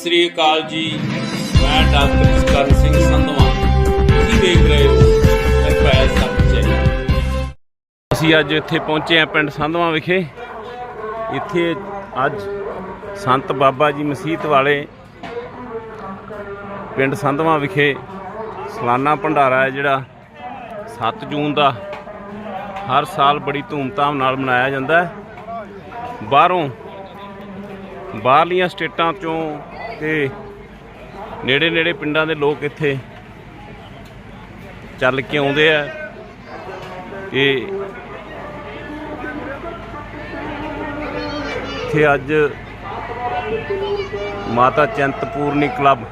ਸਤਿ ਸ੍ਰੀ ਅਕਾਲ ਜੀ। ਮੈਂ ਡਾਕਟਰ ਜਸਕਰਨ ਸਿੰਘ ਸੰਧਵਾ। ਤੁਸੀਂ ਦੇਖ ਰਹੇ ਹੋ ਨਿਰਭੈ ਸੱਚ ਅਸੀਂ ਅੱਜ ਇੱਥੇ ਪਹੁੰਚੇ ਹਾਂ ਪਿੰਡ ਸੰਧਵਾ ਵਿਖੇ। ਇੱਥੇ ਅੱਜ ਸੰਤ ਬਾਬਾ ਜੀ ਮਸੀਤ ਵਾਲੇ ਪਿੰਡ ਸੰਧਵਾ ਵਿਖੇ ਸਲਾਨਾ ਭੰਡਾਰਾ ਹੈ ਜਿਹੜਾ 7 ਜੂਨ ਦਾ ਹਰ ਸਾਲ ਬੜੀ ਧੂਮਧਾਮ ਨਾਲ ਮਨਾਇਆ ਜਾਂਦਾ ਹੈ। ਬਾਹਰੋਂ ਬਾਹਰਲੀਆਂ ਸਟੇਟਾਂ ਚੋਂ ਤੇ ਨੇੜੇ ਨੇੜੇ ਪਿੰਡਾਂ ਦੇ ਲੋਕ ਇੱਥੇ ਚੱਲ ਕੇ ਆਉਂਦੇ ਆ ਤੇ ਇੱਥੇ ਅੱਜ ਮਾਤਾ ਚੰਤਪੂਰਨੀ ਕਲੱਬ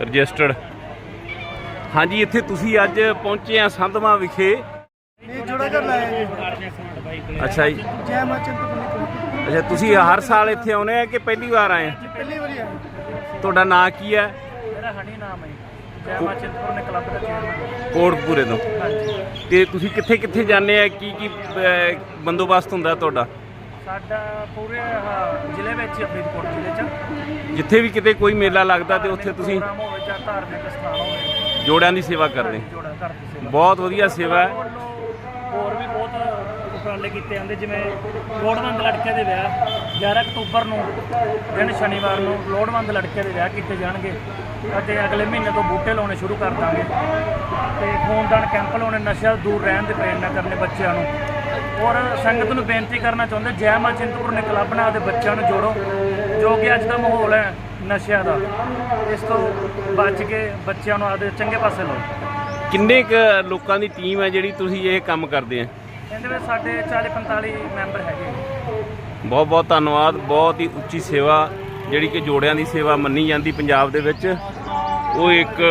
ਰਜਿਸਟਰਡ। ਹਾਂਜੀ ਇੱਥੇ ਤੁਸੀਂ ਅੱਜ ਪਹੁੰਚੇ ਆ ਸੰਧਵਾ ਵਿਖੇ। ਇਹ ਜੋੜਾ ਕਰ ਲਾਇਆ ਜੀ। ਅੱਛਾ ਜੀ। ਜੈ ਮਾਂ ਚਿੰਤਪੁਰਨੀ ਅੱਛਾ ਤੁਸੀਂ ਹਰ ਸਾਲ ਇੱਥੇ ਆਉਨੇ ਆ ਕਿ ਪਹਿਲੀ ਵਾਰ ਆਏ ਆ? ਪਹਿਲੀ ਵਾਰੀ ਆਏ। ਤੁਹਾਡਾ ਨਾਂ ਕੀ ਹੈ? ਮੇਰਾ ਹਣੀ ਨਾਮ ਹੈ ਜੈ। ਮਾਂ ਚਿੰਤਪੁਰਨੀ ਕਲੱਬ ਦਾ ਚੇਅਰਮੈਨ ਕੋਟਪੂਰੇ ਤੋਂ। ਹਾਂਜੀ। ਤੇ ਤੁਸੀਂ ਕਿੱਥੇ ਕਿੱਥੇ ਜਾਂਦੇ ਆ? ਕੀ ਕੀ ਅਹ, ਬੰਦੋਬਸਤ ਹੁੰਦਾ ਤੁਹਾਡਾ? ਸਾਡਾ ਪੂਰੇ ਆਹ ਜ਼ਿਲ੍ਹੇ ਵਿੱਚ ਹੀ ਆ, ਫਰੀਦਕੋਟ ਜ਼ਿਲ੍ਹੇ ਚ। ਜਿੱਥੇ ਵੀ ਕਿਤੇ ਕੋਈ ਮੇਲਾ ਲੱਗਦਾ ਤੇ ਉੱਥੇ ਤੁਸੀਂ ਪ੍ਰੋਗਰਾਮ ਹੋਵੇ ਜਾਂ ਧਾਰਮਿਕ ਸਥਾਨ ਹੋਵੇ। ਜੋੜਿਆਂ ਦੀ ਸੇਵਾ ਕਰਦੇ। ਜੋੜਾ ਸੇਵਾ। ਬਹੁਤ ਵਧੀਆ ਸੇਵਾ ਹੈ। ਵੱਲੋਂ ਉਪਰਾਲੇ ਕੀਤੇ ਜਾਂਦੇ, ਜਿਵੇਂ ਲੋੜਵੰਦ ਲੜਕੇ ਦੇ ਵਿਆਹ 11 ਅਕਤੂਬਰ ਨੂੰ, ਦਿਨ ਸ਼ਨੀਵਾਰ ਨੂੰ ਲੋੜਵੰਦ ਲੜਕੇ ਦੇ ਵਿਆਹ ਕੀਤੇ ਜਾਣਗੇ ਅਤੇ ਅਗਲੇ ਮਹੀਨੇ ਤੋਂ ਬੂਟੇ ਲਾਉਣੇ ਸ਼ੁਰੂ ਕਰ ਦਾਂਗੇ। ਤੇ ਖੂਨਦਾਨ ਕੈਂਪ ਲਾਉਣੇ, ਨਸ਼ਾ ਦੂਰ ਰਹਿਣ ਦੀ ਪ੍ਰੇਰਨਾ ਕਰਨੇ ਬੱਚਿਆਂ ਨੂੰ। ਔਰ ਸੰਗਤ ਨੂੰ ਬੇਨਤੀ ਕਰਨਾ ਚਾਹੁੰਦੇ, ਜੈ ਮਾਂ ਚਿੰਤਪੁਰਨੀ ਕਲੱਬ ਨਾਲ ਦੇ ਬੱਚਿਆਂ ਨੂੰ ਜੋੜੋ, ਜੋ ਕਿ ਅੱਜ ਦਾ ਮਾਹੌਲ ਹੈ ਨਸ਼ਿਆਂ ਦਾ। ਇਸ ਤੋਂ ਬਚ ਕੇ ਬੱਚਿਆਂ ਨੂੰ ਆਪਦੇ ਚੰਗੇ ਪਾਸੇ ਲਾਓ। ਕਿੰਨੇ ਕ ਲੋਕਾਂ ਦੀ ਟੀਮ ਹੈ ਜਿਹੜੀ ਤੁਸੀਂ ਇਹ ਕੰਮ ਕਰਦੇ ਆ? ਇਹਦੇ ਵਿੱਚ ਸਾਡੇ 40 45 ਮੈਂਬਰ ਹੈਗੇ। ਬਹੁਤ ਬਹੁਤ ਧੰਨਵਾਦ ਬਹੁਤ ਹੀ ਉੱਚੀ ਸੇਵਾ ਜਿਹੜੀ ਕਿ ਜੋੜਿਆਂ ਦੀ ਸੇਵਾ ਮੰਨੀ ਜਾਂਦੀ ਪੰਜਾਬ ਦੇ ਵਿੱਚ। ਉਹ ਇੱਕ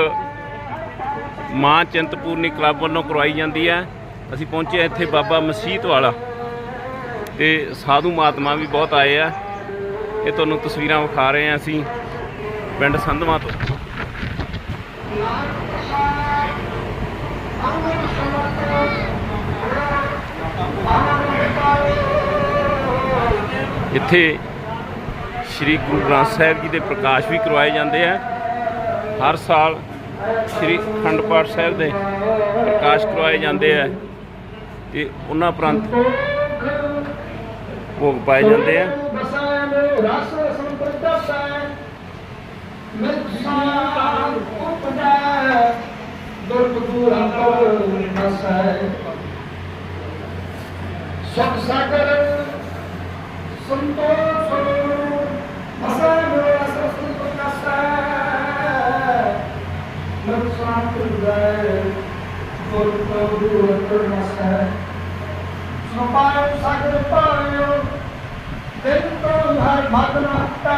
ਮਾਂ ਚਿੰਤਪੂਰਨੀ ਕਲੱਬ ਵੱਲੋਂ ਕਰਵਾਈ ਜਾਂਦੀ ਹੈ। ਅਸੀਂ ਪਹੁੰਚੇ ਇੱਥੇ ਬਾਬਾ ਮਸੀਤ ਵਾਲਾ ਤੇ ਸਾਧੂ ਮਹਾਤਮਾ ਵੀ ਬਹੁਤ ਆਏ ਆ। ਇਹ ਤੁਹਾਨੂੰ ਤਸਵੀਰਾਂ ਵਿਖਾ ਰਹੇ ਹਾਂ ਅਸੀਂ ਪਿੰਡ ਸੰਧਵਾ ਤੋਂ। ਇੱਥੇ ਸ੍ਰੀ ਗੁਰੂ ਗ੍ਰੰਥ ਸਾਹਿਬ ਜੀ ਦੇ ਪ੍ਰਕਾਸ਼ ਵੀ ਕਰਵਾਏ ਜਾਂਦੇ ਆ। ਹਰ ਸਾਲ ਸ੍ਰੀ ਅਖੰਡ ਪਾਠ ਸਾਹਿਬ ਦੇ ਪ੍ਰਕਾਸ਼ ਕਰਵਾਏ ਜਾਂਦੇ ਆ ਤੇ ਉਹਨਾਂ ਉਪਰੰਤ ਭੋਗ ਪਾਏ ਜਾਂਦੇ ਆ। ਸਤ ਸਾਗਰ ਸੰਤੋਖ ਮਸਾ ਮੇਰਾ ਸਸਤ ਕਸਾ ਨੁਕਸਾਨ ਕੁਰਦਾ ਗੁਰ ਪ੍ਰਭੂ ਕਰਮਸਾ ਸਪਾਇ ਸਾਗਰ ਪਾਇਓ ਦਿਨ ਤੋਂ ਹਰ ਮਗ ਨਹਤਾ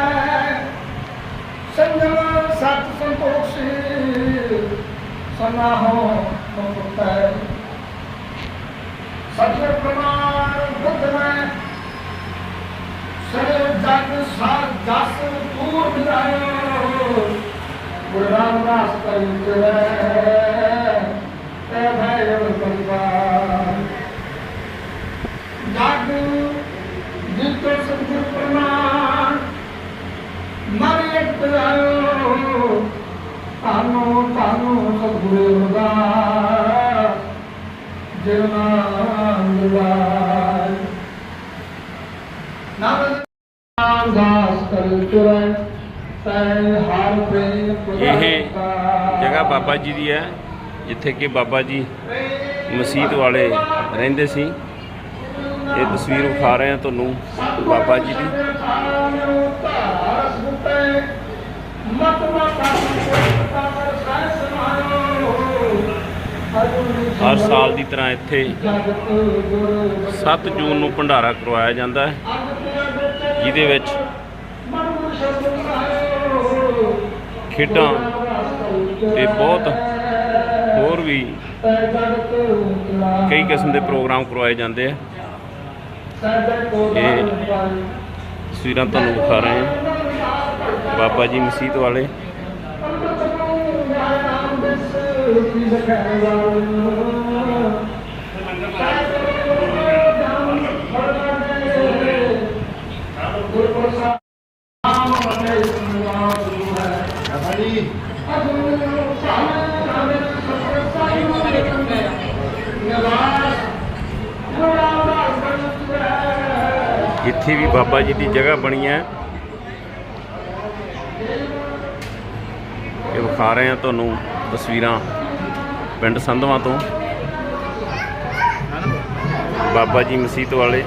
ਸੰਜਮ ਸਤ ਸੰਤੋਖ ਸੀ ਸਨਾਹੋ ਮੁਕਤਾ ਸਤਿ ਪ੍ਰਮਾਣ ਬੁੱਧ ਮੈਂ। ਸਰੇ ਜਗ ਸਾਰ ਜਸ ਤੂਰ ਬਿਦਾਇਓ ਗੁਰੂ ਰਾਮਦਾਸ ਕਰੀ ਚਲੇ ਤੇ ਜਨਾੰਦਵਾਰ ਨਾਮਦਾਸ ਕਰ ਤੁਰੈ ਤੈ ਹਰ ਪ੍ਰੇਮ ਇਹ ਜਗ੍ਹਾ ਬਾਬਾ ਜੀ ਦੀ ਹੈ ਜਿੱਥੇ ਕਿ ਬਾਬਾ ਜੀ ਮਸੀਤ ਵਾਲੇ ਰਹਿੰਦੇ ਸੀ। ਇਹ ਤਸਵੀਰ ਵਿਖਾ ਰਹੇ ਹਾਂ ਤੁਹਾਨੂੰ ਬਾਬਾ ਜੀ ਦੀ। ਮਤ ਮਾਤਾ ਕਰ ਸਹਿ ਸਮਾਇਓ ਹਰ ਸਾਲ ਦੀ ਤਰ੍ਹਾਂ ਇੱਥੇ ਜਗਤ 7 ਜੂਨ ਨੂੰ ਭੰਡਾਰਾ ਕਰਵਾਇਆ ਜਾਂਦਾ ਹੈ, ਜਿਹਦੇ ਵਿੱਚ ਖੇਡਾਂ ਤੇ ਬਹੁਤ ਹੋਰ ਵੀ ਕਈ ਕਿਸਮ ਦੇ ਪ੍ਰੋਗਰਾਮ ਕਰਵਾਏ ਜਾਂਦੇ ਆ। ਇਹ ਤਸਵੀਰਾਂ ਤੁਹਾਨੂੰ ਵਿਖਾ ਰਹੇ ਹਾਂ। ਬਾਬਾ ਜੀ ਮਸੀਤ ਵਾਲੇ ਗੁਰਪ੍ਰਸਾਦ ਨਾਮ ਵੰਡੇ ਸੁਨਾਮ ਵੀ ਬਾਬਾ ਜੀ ਦੀ ਜਗ੍ਹਾ ਬਣੀ ਹੈ। ਇਹ ਵਿਖਾ ਰਹੇ ਆ ਤੁਹਾਨੂੰ ਤਸਵੀਰਾਂ। ਪਿੰਡ ਸੰਧਵਾ ਤੋਂ। ਬਾਬਾ ਜੀ ਮਸੀਤ ਵਾਲੇ।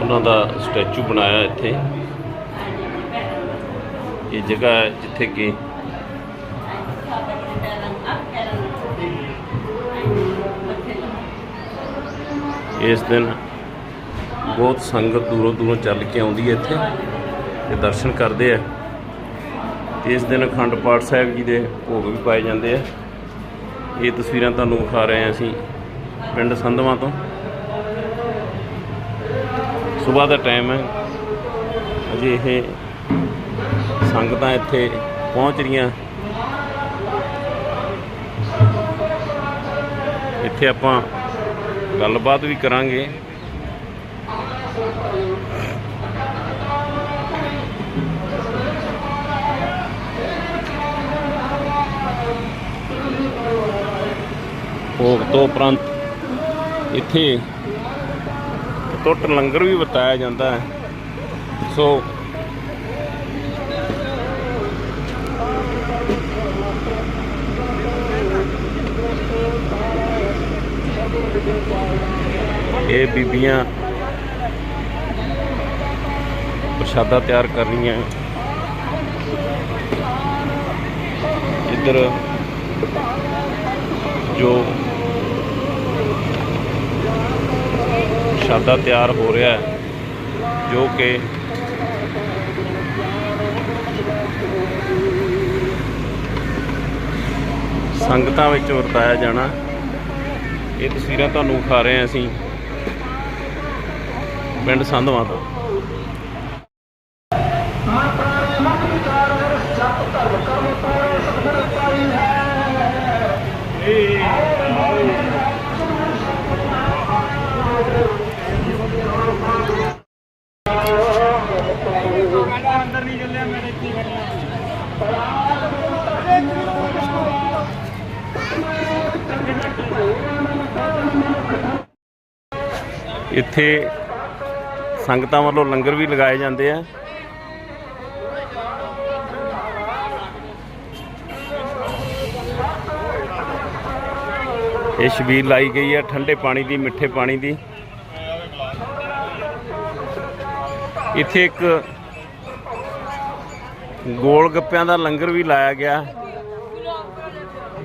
ਉਹਨਾਂ ਦਾ ਸਟੈਚੂ ਬਣਾਇਆ ਇੱਥੇ। ਇਹ ਜਗ੍ਹਾ ਹੈ ਜਿੱਥੇ ਕਿ ਇਸ ਦਿਨ ਬਹੁਤ ਸੰਗਤ ਦੂਰੋਂ ਦੂਰੋਂ ਚੱਲ ਕੇ ਆਉਂਦੀ ਹੈ ਇੱਥੇ ਤੇ ਦਰਸ਼ਨ ਕਰਦੇ ਆ। ਤੇ ਇਸ ਦਿਨ ਅਖੰਡ ਪਾਠ ਸਾਹਿਬ ਜੀ ਦੇ ਭੋਗ ਵੀ ਪਾਏ ਜਾਂਦੇ ਆ। ਇਹ ਤਸਵੀਰਾਂ ਤੁਹਾਨੂੰ ਵਿਖਾ ਰਹੇ ਹਾਂ ਅਸੀਂ ਪਿੰਡ ਸੰਧਵਾ ਤੋਂ। ਸਵੇਰ ਦਾ ਟਾਈਮ ਹੈ। ਅਜੇ ਇਹ ਸੰਗਤਾਂ ਇੱਥੇ ਪਹੁੰਚ ਰਹੀਆਂ। ਇੱਥੇ ਆਪਾਂ ਗੱਲਬਾਤ ਵੀ ਕਰਾਂਗੇ। ਭੋਗ ਤੋਂ ਉਪਰੰਤ ਇੱਥੇ ਟੁੱਟ ਲੰਗਰ ਵੀ ਵਰਤਾਇਆ ਜਾਂਦਾ ਹੈ। ਸੋ ਇਹ ਬੀਬੀਆਂ ਪ੍ਰਸ਼ਾਦਾ ਤਿਆਰ ਕਰ ਰਹੀਆਂ। ਇੱਧਰ ਜੋ ਪ੍ਰਸ਼ਾਦਾ ਤਿਆਰ ਹੋ ਰਿਹਾ ਹੈ, ਜੋ ਕਿ ਸੰਗਤਾਂ ਵਿੱਚ ਵਰਤਾਇਆ ਜਾਣਾ। ਇਹ ਤਸਵੀਰਾਂ ਤੁਹਾਨੂੰ ਵਿਖਾ ਰਹੇ ਹਾਂ ਅਸੀਂ ਪਿੰਡ ਸੰਧਵਾ ਤੋਂ। ਇੱਥੇ ਸੰਗਤਾਂ ਵੱਲੋਂ ਲੰਗਰ ਵੀ ਲਗਾਏ ਜਾਂਦੇ ਆ। ਇਹ ਸ਼ਬੀਰ ਲਾਈ ਗਈ ਹੈ ਠੰਡੇ ਪਾਣੀ ਦੀ, ਮਿੱਠੇ ਪਾਣੀ ਦੀ। ਇੱਥੇ ਇੱਕ ਗੋਲ ਗੱਪਿਆਂ ਦਾ ਲੰਗਰ ਵੀ ਲਾਇਆ ਗਿਆ।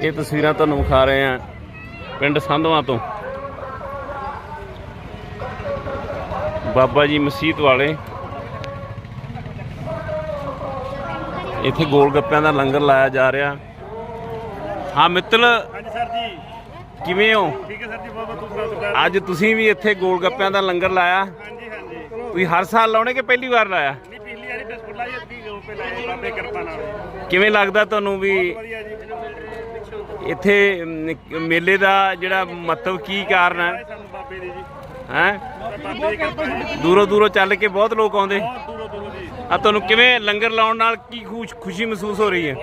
ਇਹ ਤਸਵੀਰਾਂ ਤੁਹਾਨੂੰ ਵਿਖਾ ਰਹੇ ਆ ਪਿੰਡ ਸੰਧਵਾ ਤੋਂ। ਬਾਬਾ ਜੀ ਮਸੀਤ ਵਾਲੇ। ਇੱਥੇ ਗੋਲ ਗੱਪਿਆਂ ਦਾ ਲੰਗਰ ਲਾਇਆ ਜਾ ਰਿਹਾ। ਹਾਂ ਮਿੱਤਲ। ਹਾਂਜੀ ਸਰ ਜੀ। ਕਿਵੇਂ ਹੋ? ਠੀਕ ਹੈ ਸਰ ਜੀ ਬਹੁਤ ਬਹੁਤ ਧੰਨਵਾਦ ਅੱਜ ਤੁਸੀਂ ਵੀ ਇੱਥੇ ਗੋਲ ਗੱਪਿਆਂ ਦਾ ਲੰਗਰ ਲਾਇਆ। ਹਾਂਜੀ ਹਾਂਜੀ। ਤੁਸੀਂ ਹਰ ਸਾਲ ਲਾਉਣੇ ਕਿ ਪਹਿਲੀ ਵਾਰ ਲਾਇਆ? ਨਹੀਂ ਪਿਛਲੀ ਵਾਰੀ ਬਿਸਕੁਟ ਲਾਈ ਅੱਧੀ ਗੋਲ ਪੇ ਲਾਏ ਬਾਬੇ ਕਿਰਪਾ ਨਾਲ। ਕਿਵੇਂ ਲੱਗਦਾ ਤੁਹਾਨੂੰ ਵੀ ਵਧੀਆ ਜੀ ਇੱਥੇ ਮੇਲੇ ਦਾ ਜਿਹੜਾ ਮਹੱਤਵ ਕੀ ਕਾਰਨ ਹੈ? ਸਾਨੂੰ ਬਾਬੇ ਦੀ ਜੀ। ਹੈ? ਦੂਰੋਂ ਦੂਰੋਂ ਚੱਲ ਕੇ ਬਹੁਤ ਲੋਕ ਆਉਂਦੇ। ਬਹੁਤ ਦੂਰੋਂ ਦੂਰੋਂ ਜੀ। ਆ ਤੁਹਾਨੂੰ ਕਿਵੇਂ ਲੰਗਰ ਲਾਉਣ ਨਾਲ ਕੀ ਖੁਸ਼- ਖੁਸ਼ੀ ਮਹਿਸੂਸ ਹੋ ਰਹੀ ਹੈ?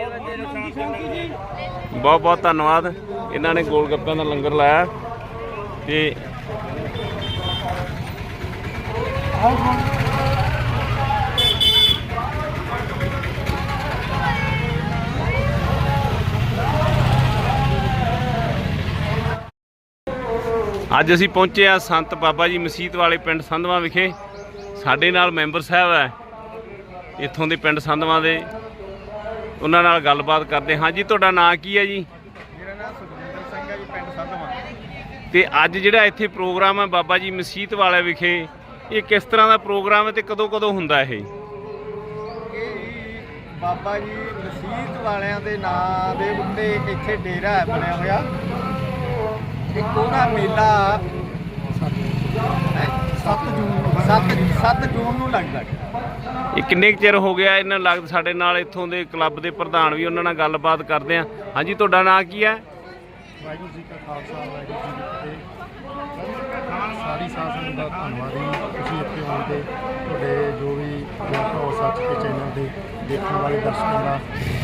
ਬਹੁਤ ਬਹੁਤ ਧੰਨਵਾਦ। ਇਹਨਾਂ ਨੇ ਗੋਲ ਗੱਪਿਆਂ ਦਾ ਲੰਗਰ ਲਾਇਆ। ਤੇ ਅੱਜ ਅਸੀਂ ਪਹੁੰਚੇ ਆ ਸੰਤ ਬਾਬਾ ਜੀ ਮਸੀਤ ਵਾਲੇ ਪਿੰਡ ਸੰਧਵਾ ਵਿਖੇ। ਸਾਡੇ ਨਾਲ ਮੈਂਬਰ ਸਾਹਿਬ ਹੈ। ਇੱਥੋਂ ਦੇ ਪਿੰਡ ਸੰਧਵਾ ਦੇ। ਉਹਨਾਂ ਨਾਲ ਗੱਲਬਾਤ ਕਰਦੇ ਹਾਂ। ਜੀ ਤੁਹਾਡਾ ਨਾਂ ਕੀ ਹੈ ਜੀ? ਮੇਰਾ ਨਾਮ ਸਿੰਘ ਹੈ ਜੀ ਪਿੰਡ ਸੰਧਵਾ। ਤੇ ਅੱਜ ਜਿਹੜਾ ਇੱਥੇ ਪ੍ਰੋਗਰਾਮ ਹੈ ਬਾਬਾ ਜੀ ਮਸੀਤ ਵਾਲੇ ਵਿਖੇ ਇਹ ਕਿਸ ਤਰ੍ਹਾਂ ਦਾ ਪ੍ਰੋਗਰਾਮ ਹੈ ਤੇ ਕਦੋਂ ਕਦੋਂ ਹੁੰਦਾ ਇਹ? ਬਾਬਾ ਜੀ ਮਸੀਤ ਵਾਲਿਆਂ ਦੇ ਨਾਂ ਦੇ ਉੱਤੇ ਇੱਥੇ ਡੇਰਾ ਬਣਿਆ ਹੋਇਆ। ਇੱਕ ਉਹਦਾ ਮੇਲਾ ਹੈਂ, 7 ਜੂਨ ਨੂੰ 7 7 ਜੂਨ ਨੂੰ ਲੱਗਦਾ। ਇਹ ਕਿੰਨੇ ਕੁ ਚਿਰ ਹੋ ਗਿਆ ਇਹਨਾਂ ਲੱਗਦਾ ਸਾਡੇ ਨਾਲ ਇੱਥੋਂ ਦੇ ਕਲੱਬ ਦੇ ਪ੍ਰਧਾਨ ਵੀ ਉਹਨਾਂ ਨਾਲ ਗੱਲਬਾਤ ਕਰਦੇ ਆ। ਹਾਂਜੀ ਤੁਹਾਡਾ ਨਾਂ ਕੀ ਹੈ? ਵਾਹਿਗੁਰੂ ਜੀ ਕਾ ਖਾਲਸਾ ਵਾਹਿਗੁਰੂ ਜੀ ਕੀ ਫਤਿਹ। ਸਾਰੀ ਸਾਧ ਸੰਗਤ ਦਾ ਧੰਨਵਾਦ ਜੀ। ਤੁਸੀਂ ਇੱਥੇ ਆਉਣ ਤੇ ਤੁਹਾਡੇ ਜੋ ਵੀ ਸੱਚ ਦੇ ਚੈਨਲ ਦੇ ਦੇਖਣ ਵਾਲੇ ਦਰਸ਼ਕਾਂ ਦਾ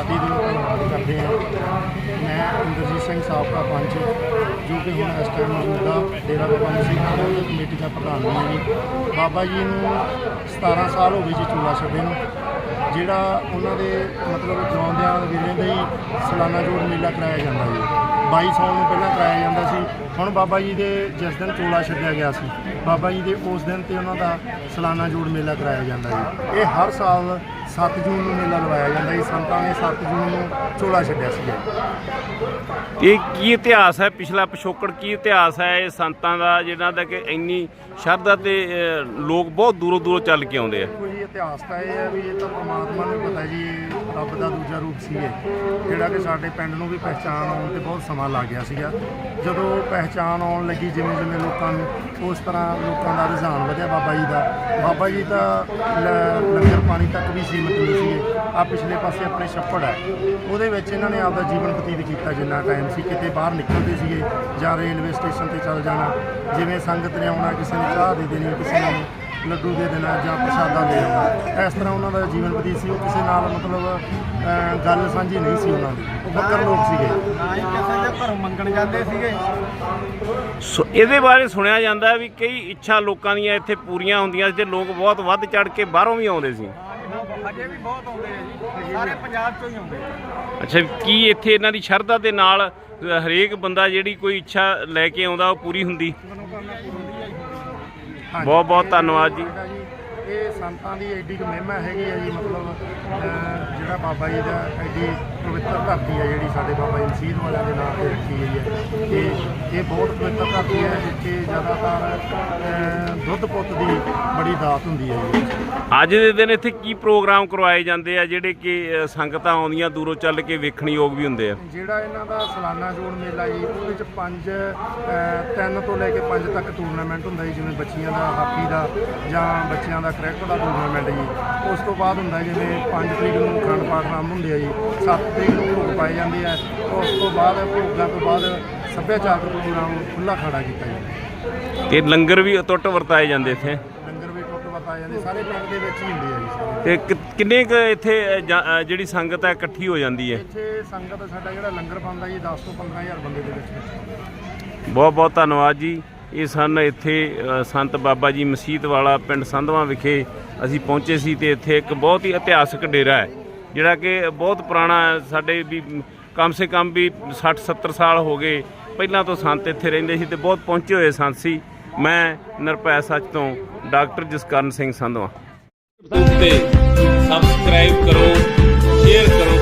ਅਤੀ ਦਿਲੋਂ ਧੰਨਵਾਦ ਕਰਦੇ ਹਾਂ। ਮੈਂ ਇੰਦਰਜੀਤ ਸਿੰਘ ਸਾਬਕਾ ਪੰਚ, ਜੋ ਕਿ ਹੁਣ ਇਸ ਟਾਈਮ ਮੌਜੂਦਾ ਡੇਰਾ ਬਾਬਾ ਮਸੀਹ ਖਾਲਸਾ ਕਮੇਟੀ ਦਾ ਪ੍ਰਧਾਨ ਵੀ ਹਾਂ ਬਾਬਾ ਜੀ ਨੂੰ 17 ਸਾਲ ਹੋ ਗਏ ਜੀ ਚੂਲਾ ਛੱਡੇ ਨੂੰ। ਜਿਹੜਾ ਉਹਨਾਂ ਦੇ ਮਤਲਬ ਜਿਉਂਦਿਆਂ ਵੇਲੇ ਦਾ ਹੀ ਸਾਲਾਨਾ ਜੋੜ ਮੇਲਾ ਕਰਾਇਆ ਜਾਂਦਾ ਜੀ। 22 ਸਾਲ ਨੂੰ ਪਹਿਲਾਂ ਕਰਾਇਆ ਜਾਂਦਾ ਸੀ। ਹੁਣ ਬਾਬਾ ਜੀ ਦੇ ਜਿਸ ਦਿਨ ਚੋਲਾ ਛੱਡਿਆ ਗਿਆ ਸੀ ਬਾਬਾ ਜੀ ਦੇ ਉਸ ਦਿਨ ਤੇ ਉਹਨਾਂ ਦਾ ਸਾਲਾਨਾ ਜੋੜ ਮੇਲਾ ਕਰਾਇਆ ਜਾਂਦਾ ਜੀ। ਇਹ ਹਰ ਸਾਲ 7 ਜੂਨ ਨੂੰ ਮੇਲਾ ਲਵਾਇਆ ਜਾਂਦਾ ਜੀ। ਸੰਤਾਂ ਨੇ 7 ਜੂਨ ਨੂੰ ਚੋਲਾ ਛੱਡਿਆ ਸੀਗਾ ਇਹ ਕੀ ਇਤਿਹਾਸ ਹੈ? ਪਿਛਲਾ ਪਿਛੋਕੜ ਕੀ ਇਤਿਹਾਸ ਹੈ? ਇਹ ਸੰਤਾਂ ਦਾ ਜਿਹਨਾਂ ਦਾ ਕਿ ਇੰਨੀ ਸ਼ਰਧਾ ਤੇ ਲੋਕ ਬਹੁਤ ਦੂਰੋਂ ਦੂਰੋਂ ਚੱਲ ਕੇ ਆਉਂਦੇ ਆ। ਇਤਿਹਾਸ ਤਾਂ ਇਹ ਹੈ ਵੀ ਇਹ ਤਾਂ ਪ੍ਰਮਾਤਮਾ ਨੂੰ ਪਤਾ ਜੀ ਇਹ ਰੱਬ ਦਾ ਦੂਜਾ ਰੂਪ ਸੀ ਇਹ। ਜਿਹੜਾ ਕਿ ਸਾਡੇ ਪਿੰਡ ਨੂੰ ਵੀ ਪਹਿਚਾਣ ਆਉਣ ਤੇ ਬਹੁਤ ਸਮਾਂ ਲੱਗ ਗਿਆ ਸੀਗਾ। ਜਦੋਂ ਪਹਿਚਾਣ ਆਉਣ ਲੱਗੀ ਜਿਵੇਂ ਜਿਵੇਂ ਲੋਕਾਂ ਨੂੰ, ਉਸ ਤਰ੍ਹਾਂ ਲੋਕਾਂ ਦਾ ਰੁਝਾਨ ਵਧਿਆ ਬਾਬਾ ਜੀ ਦਾ। ਬਾਬਾ ਜੀ ਤਾਂ ਲੰਗਰ ਪਾਣੀ ਤੱਕ ਵੀ ਸੀਮਤ ਨਹੀਂ ਸੀਗੇ। ਆ ਪਿਛਲੇ ਪਾਸੇ ਆਪਣੇ ਛੱਪੜ ਹੈ। ਉਹਦੇ ਵਿੱਚ ਇਹਨਾਂ ਨੇ ਆਪਦਾ ਜੀਵਨ ਬਤੀਤ ਕੀਤਾ ਜਿੰਨਾ ਟਾਈਮ ਸੀ। ਕਿਤੇ ਬਾਹਰ ਨਿਕਲਦੇ ਸੀਗੇ ਜਾਂ ਰੇਲਵੇ ਸਟੇਸ਼ਨ ਤੇ ਚੱਲ ਜਾਣਾ। ਜਿਵੇਂ ਸੰਗਤ ਨੇ ਆਉਣਾ, ਕਿਸੇ ਨੇ ਚਾਹ ਦੇ ਦੇਣੀ, ਕਿਸੇ ਨੇ ਲੱਡੂ ਦੇ ਦੇਣਾ ਜਾਂ ਪ੍ਰਸ਼ਾਦਾ ਦੇ ਦੇਣਾ ਇਸ ਤਰ੍ਹਾਂ ਉਹਨਾਂ ਦਾ ਜੀਵਨ ਬਤੀਤ ਸੀ। ਉਹ ਕਿਸੇ ਨਾਲ ਮਤਲਬ ਗੱਲ ਸਾਂਝੀ ਨਹੀਂ ਸੀ ਉਹਨਾਂ ਦੀ। ਉਹ ਬੱਕਰ ਲੋਕ ਸੀਗੇ। ਨਾ ਹੀ ਕਿਸੇ ਦੇ ਘਰੋਂ ਮੰਗਣ ਜਾਂਦੇ ਸੀਗੇ। ਸੋ ਇਹਦੇ ਬਾਰੇ ਸੁਣਿਆ ਜਾਂਦਾ ਵੀ ਕਈ ਇੱਛਾ ਲੋਕਾਂ ਦੀਆਂ ਇੱਥੇ ਪੂਰੀਆਂ ਹੁੰਦੀਆਂ ਸੀ ਤੇ ਲੋਕ ਬਹੁਤ ਵੱਧ ਚੜ ਕੇ ਬਾਹਰੋਂ ਵੀ ਆਉਂਦੇ ਸੀ। ਅਜੇ ਵੀ ਬਹੁਤ ਆਉਂਦੇ ਆ ਜੀ। ਸਾਰੇ ਪੰਜਾਬ ਚੋਂ ਹੀ ਆਉਂਦੇ ਆ। ਅੱਛਾ ਕੀ ਇੱਥੇ ਇਹਨਾਂ ਦੀ ਸ਼ਰਧਾ ਦੇ ਨਾਲ ਹਰੇਕ ਬੰਦਾ ਜਿਹੜੀ ਕੋਈ ਇੱਛਾ ਲੈ ਕੇ ਆਉਂਦਾ ਉਹ ਪੂਰੀ ਹੁੰਦੀ। ਬਹੁਤ ਬਹੁਤ ਧੰਨਵਾਦ ਜੀ। ਇਹ ਸੰਤਾਂ ਦੀ ਐਡੀ ਕੁ ਮਹਿਮਾ ਹੈਗੀ ਹੈ ਜੀ ਮਤਲਬ ਜਿਹੜਾ ਬਾਬਾ ਜੀ ਦਾ ਐਡੀ ਪਵਿੱਤਰ ਧਰਤੀ ਹੈ ਜਿਹੜੀ ਸਾਡੇ ਬਾਬਾ ਜੀ ਮਸੀਹ ਵਾਲਿਆਂ ਦੇ ਨਾਮ ਤੇ ਰੱਖੀ ਗਈ ਹੈ ਇਹ ਇਹ ਬਹੁਤ ਪਵਿੱਤਰ ਧਰਤੀ ਹੈ ਜਿੱਥੇ ਜ਼ਿਆਦਾਤਰ ਦੁੱਧ ਪੁੱਤ ਦੀ ਬੜੀ ਦਾਤ ਹੁੰਦੀ ਹੈ ਜੀ। ਅੱਜ ਦੇ ਦਿਨ ਇੱਥੇ ਕੀ ਪ੍ਰੋਗਰਾਮ ਕਰਵਾਏ ਜਾਂਦੇ ਆ ਜਿਹੜੇ ਕਿ ਸੰਗਤਾਂ ਆਉਂਦੀਆਂ ਦੂਰੋਂ ਚੱਲ ਕੇ ਵੇਖਣ ਯੋਗ ਵੀ ਹੁੰਦੇ ਆ? ਜਿਹੜਾ ਇਹਨਾਂ ਦਾ ਸਾਲਾਨਾ ਜੋੜ ਮੇਲਾ ਜੀ ਉਹਦੇ ਚ ਪੰਜ ਤਿੰਨ ਤੋਂ ਲੈ ਕੇ ਪੰਜ ਤੱਕ ਟੂਰਨਾਮੈਂਟ ਹੁੰਦਾ ਜੀ ਜਿਵੇਂ ਬੱਚੀਆਂ ਦਾ ਹਾਕੀ ਦਾ ਜਾਂ ਬੱਚਿਆਂ ਦਾ ਕ੍ਰਿਕਟ ਦਾ ਟੂਰਨਾਮੈਂਟ ਜੀ ਉਸ ਤੋਂ ਬਾਅਦ ਹੁੰਦਾ ਜਿਵੇਂ 5 ਤਰੀਕ ਨੂੰ ਅਖੰਡ ਪਾਠ ਆਰੰਭ ਹੁੰਦੇ ਆ ਜੀ 7 ਤਰੀਕ ਨੂੰ ਭੋਗ ਪਾਏ ਜਾਂਦੇ ਆ। ਉਸ ਤੋਂ ਬਾਅਦ ਭੋਗਾਂ ਤੋਂ ਬਾਅਦ ਸੱਭਿਆਚਾਰਕ ਪ੍ਰੋਗਰਾਮ ਖੁੱਲਾ ਖੜਾ ਕੀਤਾ ਜੀ ਤੇ ਲੰਗਰ ਵੀ ਅਟੁੱਟ ਵਰਤਾਏ ਜਾਂਦੇ ਇੱਥੇ? ਲੰਗਰ ਵੀ ਟੁੱਟ ਵਰਤਾਏ ਜਾਂਦੇ ਸਾਰੇ ਪਿੰਡ ਦੇ ਵਿੱਚ ਹੀ ਹੁੰਦੇ ਆ ਜੀ ਤੇ ਕਿੰਨੇ ਕੁ ਇੱਥੇ ਜਿਹੜੀ ਸੰਗਤ ਹੈ ਇਕੱਠੀ ਹੋ ਜਾਂਦੀ ਹੈ? ਇੱਥੇ ਸੰਗਤ ਸਾਡਾ ਜਿਹੜਾ ਲੰਗਰ ਬਣਦਾ ਜੀ 10 ਤੋਂ 15000 ਬੰਦੇ ਦੇ ਵਿੱਚ। ਬਹੁਤ ਬਹੁਤ ਧੰਨਵਾਦ ਜੀ। ਇਹ ਸਨ ਇੱਥੇ ਸੰਤ ਬਾਬਾ ਜੀ ਮਸੀਤ ਵਾਲਾ ਪਿੰਡ ਸੰਧਵਾ ਵਿਖੇ ਅਸੀਂ ਪਹੁੰਚੇ ਸੀ ਤੇ ਇੱਥੇ ਇੱਕ ਬਹੁਤ ਹੀ ਇਤਿਹਾਸਕ ਡੇਰਾ ਹੈ, ਜਿਹੜਾ ਕਿ ਬਹੁਤ ਪੁਰਾਣਾ ਸਾਡੇ ਵੀ ਕਮ ਸੇ ਕਮ ਵੀ 60 70 ਸਾਲ ਹੋ ਗਏ ਪਹਿਲਾਂ ਤੋਂ ਸੰਤ ਇੱਥੇ ਰਹਿੰਦੇ ਸੀ ਤੇ ਬਹੁਤ ਪਹੁੰਚੇ ਹੋਏ ਸੰਤ ਸੀ। ਮੈਂ ਨਿਰਪੈ ਸੱਚ ਤੋਂ ਡਾਕਟਰ ਜਸਕਰਨ ਸਿੰਘ ਸੰਧਵਾ। ਸਬਸਕ੍ਰਾਈਬ ਕਰੋ ਸ਼ੇਅਰ ਕਰੋ।